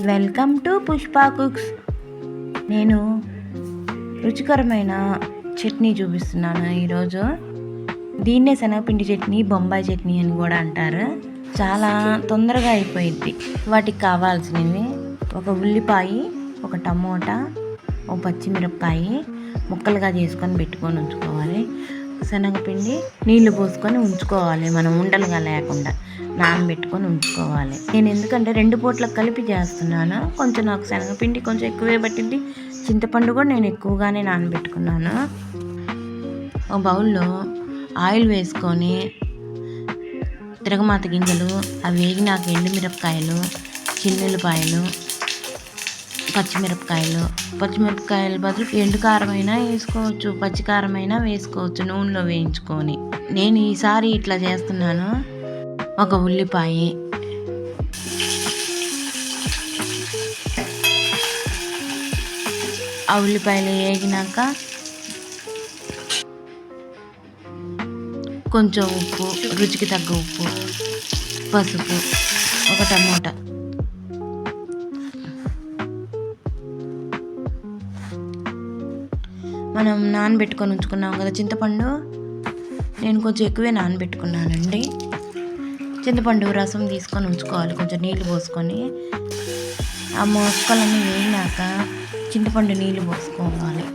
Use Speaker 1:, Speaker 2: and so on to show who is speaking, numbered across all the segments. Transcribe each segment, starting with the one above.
Speaker 1: Welcome to Pushpa cooks. నేను రుచికరమైన చట్నీ చూపిస్తున్నాను ఈరోజు. దీన్నే శనగపిండి చట్నీ బొంబాయి చట్నీ అని కూడా అంటారు. చాలా తొందరగా అయిపోయింది వాటికి కావాల్సినవి ఒక ఉల్లిపాయ ఒక టమోటా ఒక పచ్చిమిరపకాయ ముక్కలుగా చేసుకొని పెట్టుకొని ఉంచుకోవాలి. శనగపిండి నీళ్ళు పోసుకొని ఉంచుకోవాలి. మనం ఉండలుగా లేకుండా నానబెట్టుకొని ఉంచుకోవాలి. నేను ఎందుకంటే రెండు పూట్లకు కలిపి చేస్తున్నాను. కొంచెం నాకు శనగపిండి కొంచెం ఎక్కువే పట్టింది చింతపండు కూడా నేను ఎక్కువగానే నానబెట్టుకున్నాను ఒక బౌల్లో ఆయిల్ వేసుకొని తిరగమాత గింజలు అవి వేగినాక ఎండుమిరపకాయలు చిన్నుల్లిపాయలు పచ్చిమిరపకాయలు. పచ్చిమిరపకాయలు బదులు ఎండు కారం అయినా వేసుకోవచ్చు పచ్చి అయినా వేసుకోవచ్చు నూనెలో వేయించుకొని. నేను ఈసారి ఇట్లా చేస్తున్నాను. ఒక ఉల్లిపాయ. ఆ ఉల్లిపాయలు వేగినాక కొంచెం ఉప్పు రుచికి తగ్గ ఉప్పు పసుపు ఒక టమోటా. మనం నానబెట్టుకొని ఉంచుకున్నాం కదా చింతపండు. నేను కొంచెం ఎక్కువే నానబెట్టుకున్నానండి చింతపండు రసం తీసుకొని ఉంచుకోవాలి కొంచెం నీళ్ళు పోసుకొని. ఆ మొక్కలన్నీ వేయినాక చింతపండు నీళ్ళు పోసుకోవాలి.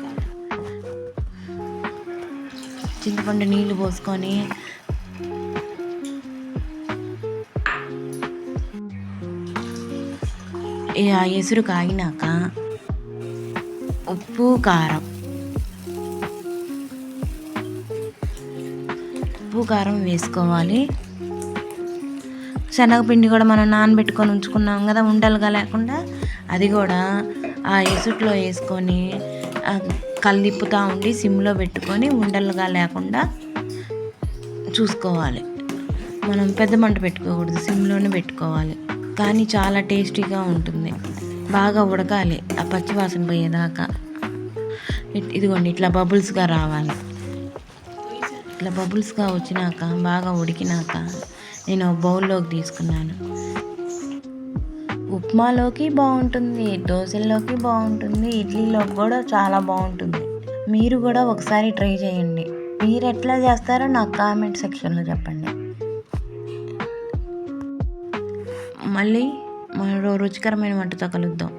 Speaker 1: చింతపండు నీళ్ళు పోసుకొని. ఆ ఎసురు కాగినాక ఉప్పు కారం ఉప్పు కారం వేసుకోవాలి. శనగపిండి కూడా మనం నానబెట్టుకొని ఉంచుకున్నాం కదా ఉండలుగా లేకుండా. అది కూడా ఆ ఎసుట్లో వేసుకొని ఆ ఉండి సిమ్లో పెట్టుకొని ఉండలుగా లేకుండా చూసుకోవాలి. మనం పెద్ద మంట పెట్టుకోకూడదు సిమ్లోనే పెట్టుకోవాలి. కానీ చాలా టేస్టీగా ఉంటుంది. బాగా ఉడకాలి ఆ పచ్చివాసన పోయేదాకా. ఇట్- ఇదిగోండి ఇట్లా బబుల్స్గా రావాలి. ఇట్లా బబుల్స్గా వచ్చినాక బాగా ఉడికినాక నేను బౌల్లోకి తీసుకున్నాను. ఉప్మాలోకి బాగుంటుంది దోశల్లోకి బాగుంటుంది ఇడ్లీలోకి కూడా చాలా బాగుంటుంది. మీరు కూడా ఒకసారి ట్రై చేయండి. మీరు ఎట్లా చేస్తారో నాకు కామెంట్ సెక్షన్లో చెప్పండి. మళ్ళీ మరో రుచికరమైన వంటతో కలుద్దాం.